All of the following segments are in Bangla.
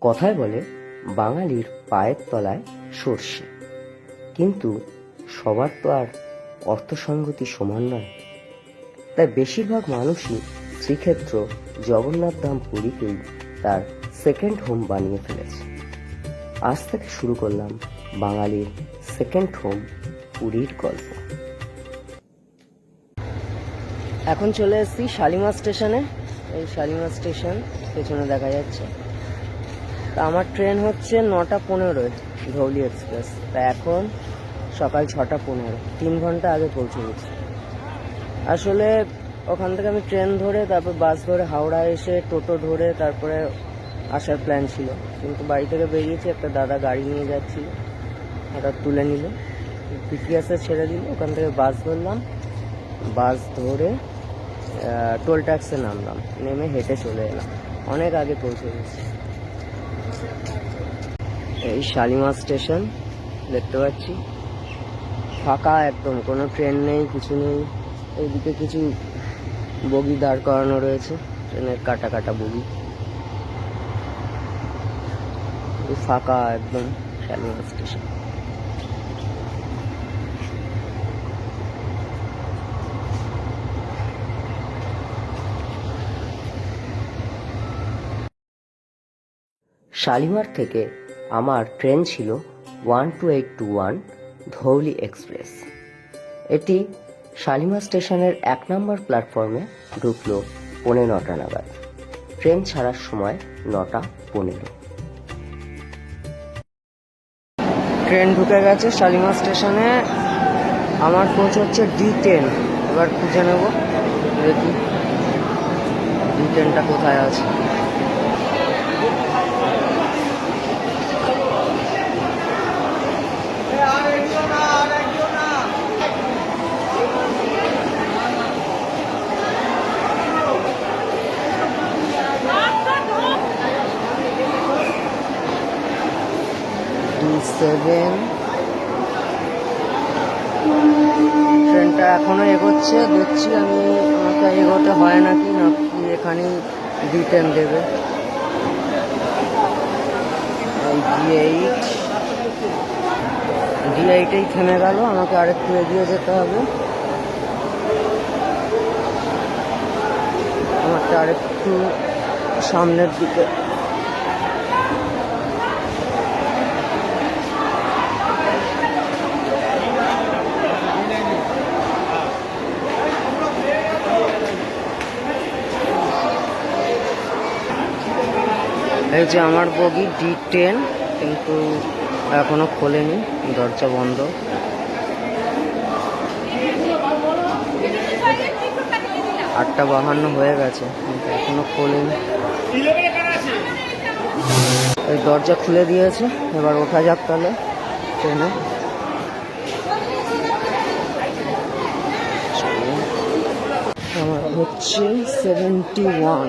কথায় বলে, বাঙালির পায়ের তলায় সর্ষে। কিন্তু সবার তো আর অর্থসঙ্গতি সমান নয়। তাই বেশিরভাগ মানুষই শ্রীক্ষেত্র জগন্নাথ ধাম পুরীকেই তার সেকেন্ড হোম বানিয়ে ফেলেছে। আজ থেকে শুরু করলাম বাঙালির সেকেন্ড হোম পুরীর গল্প। এখন চলে এসেছি শালিমা স্টেশনে। এই শালিমা স্টেশন পেছনে দেখা যাচ্ছে। আমার ট্রেন হচ্ছে নটা পনেরোয় ধৌলি এক্সপ্রেস। তা এখন সকাল ছটা পনেরো। তিন ঘণ্টা আগে পৌঁছে গেছি। আসলে ওখান থেকে আমি ট্রেন ধরে, তারপর বাস ধরে হাওড়া এসে টোটো ধরে তারপরে আসার প্ল্যান ছিল। কিন্তু বাড়ি থেকে বেরিয়েছি, একটা দাদা গাড়ি নিয়ে যাচ্ছিল। হঠাৎ তুলে নিল। পিটিএসে ছেড়ে দিল। ওখান থেকে বাস ধরলাম। বাস ধরে টোল ট্যাক্সে নামলাম। নেমে হেঁটে চলে এলাম। অনেক আগে পৌঁছে গেছি। এই শালিমার স্টেশন, দেখতে পাচ্ছি। ফাঁকা একদম, কোনো ট্রেন নেই, কিছু নেই। এইদিকে কিছু বগি দাঁড় করানো রয়েছে, ট্রেনের কাটা কাটা বগি। ফাঁকা একদম শালিমার স্টেশন। শালিমার থেকে আমার ট্রেন ছিল one two eight two one Dhauli express. এটি শালিমার স্টেশনের এক নম্বর প্ল্যাটফর্মে ঢুকলো পৌনে নটা নাগাদ। ট্রেন ছাড়ার সময় নটা পনেরো। ট্রেন ঢুকে গেছে শালিমার স্টেশনে। আমার কোচ হচ্ছে ডি টেন। এবার খুঁজে নেব। দেখি, ডি টেনটা কোথায় আছে ডি সেভেন ট্রেনটা এখনও এগোচ্ছে, দেখছি আমি আমাকে এগোতে হয় নাকি নাকি এখানেই ডি টেন দেবে ডি এইট ডি থেমে গেল, আমাকে আরেকটু এগিয়ে যেতে হবে। আমারটা আরেকটু সামনের দিকে এই যে আমার বগি ডি টেন কিন্তু এখনও খোলেনি, দরজা বন্ধ। আটটা বাহান্ন হয়ে গেছে এখনও খোলেনি। এই দরজা খুলে দিয়েছে, এবার ওঠা যাক তাহলে, ট্রেনে। আমার হচ্ছে সেভেন্টি ওয়ান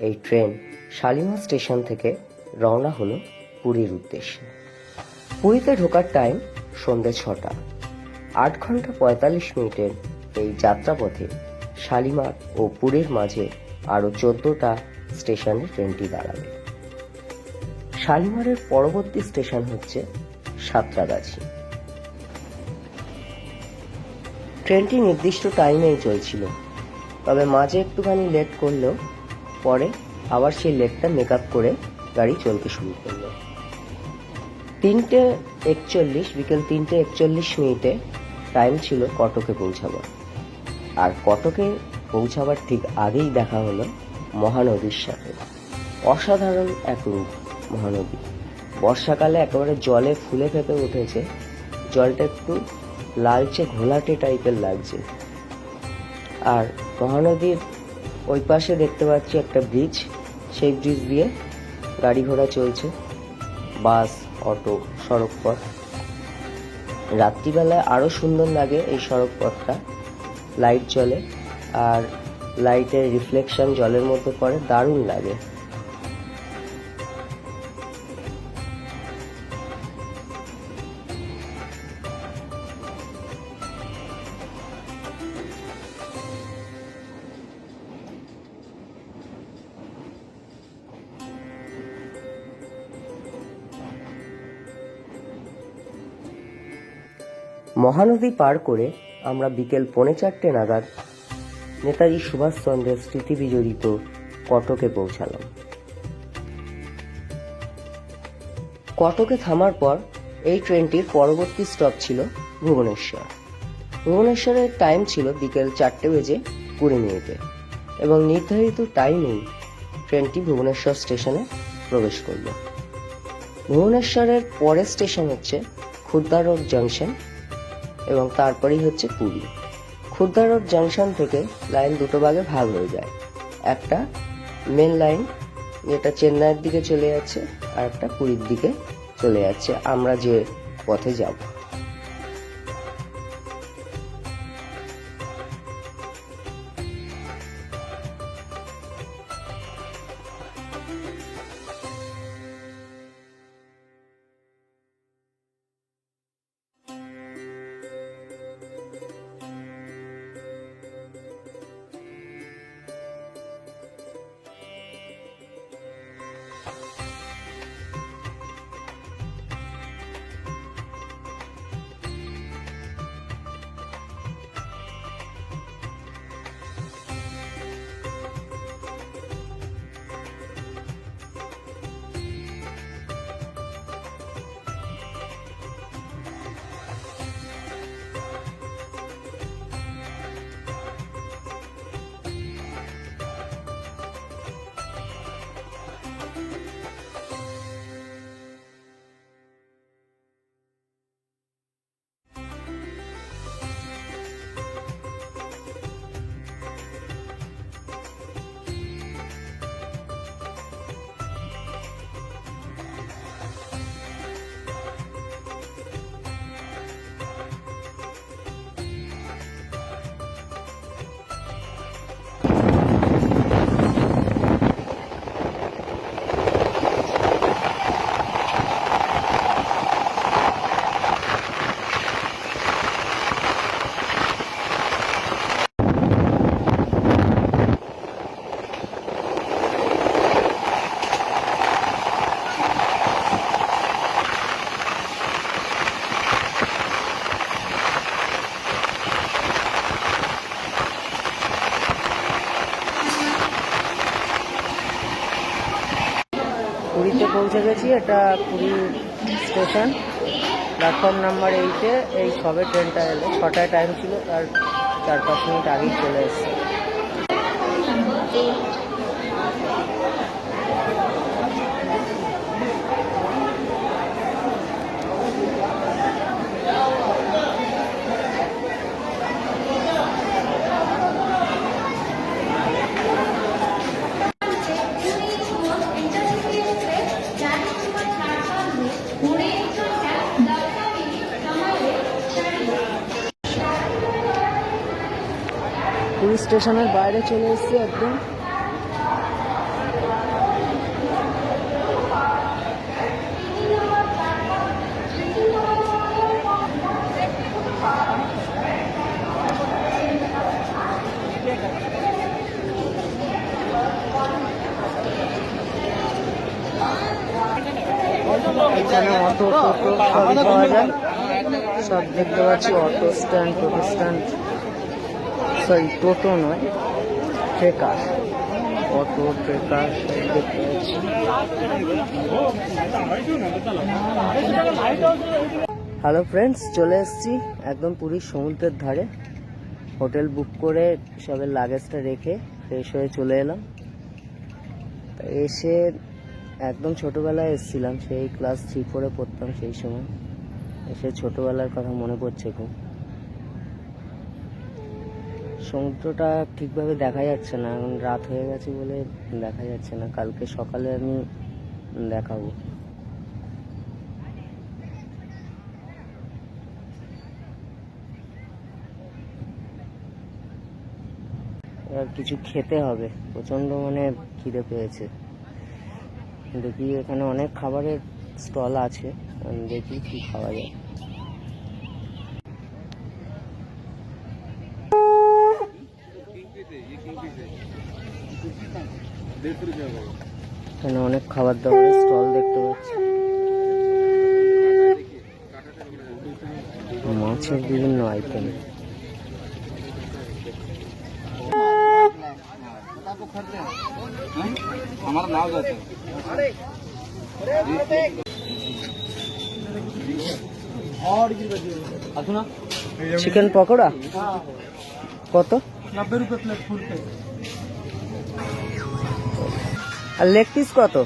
এই ট্রেন শালিমার স্টেশন থেকে রওনা হলো পুরীর উদ্দেশ্যে। পুরীতে ঢোকার টাইম সন্ধ্যে ছটা। আট ঘণ্টা পঁয়তাল্লিশ মিনিটের এই যাত্রাপথে শালিমার ও পুরীর মাঝে আরও চোদ্দটা স্টেশনে ট্রেনটি দাঁড়াবে। শালিমারের পরবর্তী স্টেশন হচ্ছে সাঁতরাগাছি। ট্রেনটি নির্দিষ্ট টাইমেই চলছিল, তবে মাঝে একটুখানি লেট করলেও পরে আবার সেই লেটটা মেক আপ করে গাড়ি চলতে শুরু করল। তিনটে একচল্লিশ, বিকেল তিনটে একচল্লিশ মিনিটে টাইম ছিল কটকে পৌঁছাবার। আর কটকে পৌঁছাবার ঠিক আগেই দেখা হলো মহানদীর সাথে। অসাধারণ এক রূপ মহানদী। বর্ষাকালে একেবারে জলে ফুলে ফেপে উঠেছে, জলটা একটু লালচে ঘোলাটে টাইপের লাগছে। আর মহানদীর ওই পাশে দেখতে পাচ্ছি একটা ব্রিজ সেই ব্রিজ দিয়ে গাড়ি ঘোড়া চলছে। বাস, অটো সড়ক পথ রাত্রিবেলায় আরও সুন্দর লাগে এই সড়ক পথটা লাইট জ্বলে। আর লাইটের রিফ্লেকশন জলের মধ্যে পড়ে, দারুণ লাগে। মহানদী পার করে আমরা বিকেল পৌনে চারটে নাগাদ নেতাজি সুভাষচন্দ্রের স্মৃতি বিজড়িত কটকে পৌঁছালাম। কটকে থামার পর এই ট্রেনটির পরবর্তী স্টপ ছিল ভুবনেশ্বর। ভুবনেশ্বরের টাইম ছিল বিকেল চারটে বেজে কুড়ি মিনিটে এবং নির্ধারিত টাইমেই ট্রেনটি ভুবনেশ্বর স্টেশনে প্রবেশ করল। ভুবনেশ্বরের পরের স্টেশন হচ্ছে খুর্দা রোড জাংশন। এবং তারপরেই হচ্ছে পুরী। খুর্দা রোড জাংশন থেকে লাইন দুটো ভাগে ভাগ হয়ে যায়। একটা মেন লাইন যেটা চেন্নাইয়ের দিকে চলে যাচ্ছে, আর একটা পুরীর দিকে চলে যাচ্ছে। আমরা যে পথে যাব। এটা পুরী স্টেশন। প্ল্যাটফর্ম নাম্বার এইটে এই সবে ট্রেনটা এলো। ছটায় টাইম ছিল আর চার পাঁচ মিনিট আগেই চলে এসছে পুরী স্টেশনের বাইরে চলে এসেছি একদম। এখানে অটো টোটো পাওয়া যায়। সব দেখতে পাচ্ছি auto stand toto stand sorry toto নয় trekker auto trekker hello friends চলে এসেছি একদম পুরীর সমুদ্রের ধারে। হোটেল বুক করে সবের লাগেজটা রেখে ফ্রেশ হয়ে চলে এলাম। এসে একদম ছোটোবেলায় এসেছিলাম, সেই ক্লাস থ্রি ফোরে পড়তাম সেই সময়। এসে ছোটোবেলার কথা মনে পড়ছে খুব। সমুদ্রটা ঠিকভাবে দেখা যাচ্ছে না। এখন রাত হয়ে গেছে বলে দেখা যাচ্ছে না। কালকে সকালে আমি দেখাবো। এবার কিছু খেতে হবে। প্রচণ্ড মানে খিদে পেয়েছে। দেখি এখানে অনেক খাবারের স্টল আছে। দেখি কি খাওয়া যায়। এখানে অনেক খাবার দাবারের স্টল দেখতে পাচ্ছি। মাছের বিভিন্ন আইটেম চিকেন পকোড়া? কত? নব্বই রুপিয়া প্লেট ফুল প্লেট আর লেগ পিস কত?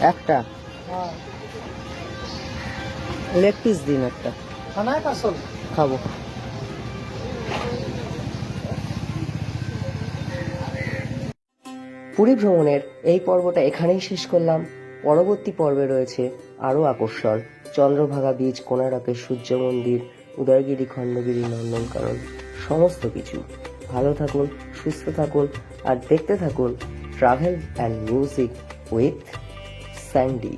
একটা। লেগ পিস দিন একটা। খাব। পুরী ভ্রমণের এই পর্বটা এখানেই শেষ করলাম। পরবর্তী পর্বে রয়েছে আরও আকর্ষণ। চন্দ্রভাগা বীজ কোনারকের সূর্য মন্দির, উদয়গিরি, খণ্ডগিরি, নন্দনকানন, সমস্ত কিছু। ভালো থাকুন সুস্থ থাকুন আর দেখতে থাকুন travel and music with Sandy